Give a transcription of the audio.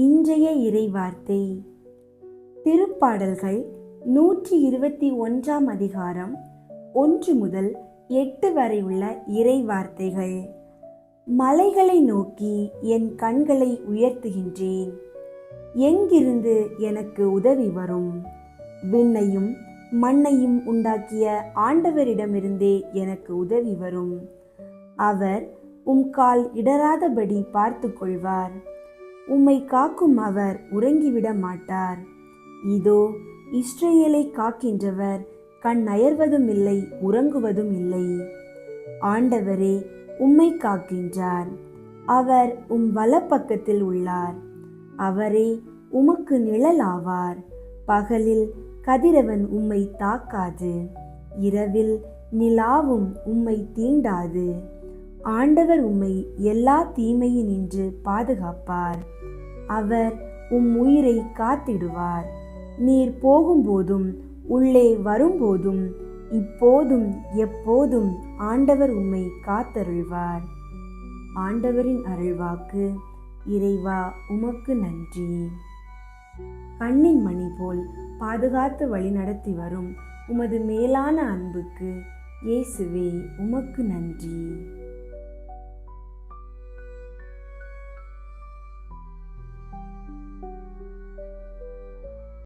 இன்றைய இறைவார்த்தை. திருப்பாடல்கள் நூற்றி இருபத்தி ஒன்றாம் அதிகாரம் ஒன்று முதல் எட்டு வரை உள்ள இறைவார்த்தைகள். மலைகளை நோக்கி என் கண்களை உயர்த்துகின்றேன். எங்கிருந்து எனக்கு உதவி வரும்? விண்ணையும் மண்ணையும் உண்டாக்கிய ஆண்டவரிடமிருந்தே எனக்கு உதவி வரும். அவர் உம் கால் இடராதபடி பார்த்து கொள்வார் உம்மை காக்கும் அவர் உறங்கிவிட மாட்டார் இதோ இஸ்ரேலை காக்கின்றவர் கண் அயர்வதும் இல்லை உறங்குவதும் இல்லை. ஆண்டவரே உம்மை காக்கின்றார். அவர் உம் வலப்பக்கத்தில் உள்ளார். அவரே உமக்கு நிழலாவார். பகலில் கதிரவன் உம்மை தாக்காது. இரவில் நிலாவும் உம்மை தீண்டாது. ஆண்டவர் உம்மை எல்லா தீமையினின்று பாதுகாப்பார். அவர் உம் உயிரை காத்திடுவார். நீர் போகும்போதும் உள்ளே வரும்போதும் இப்போதும் எப்போதும் ஆண்டவர் உம்மை காத்தருள்வார். ஆண்டவரின் அருள்வாக்கு இறைவா உமக்கு நன்றி. கண்ணின் மணி போல் பாதுகாத்து வழிநடத்தி வரும் உமது மேலான அன்புக்கு இயேசுவே உமக்கு நன்றி.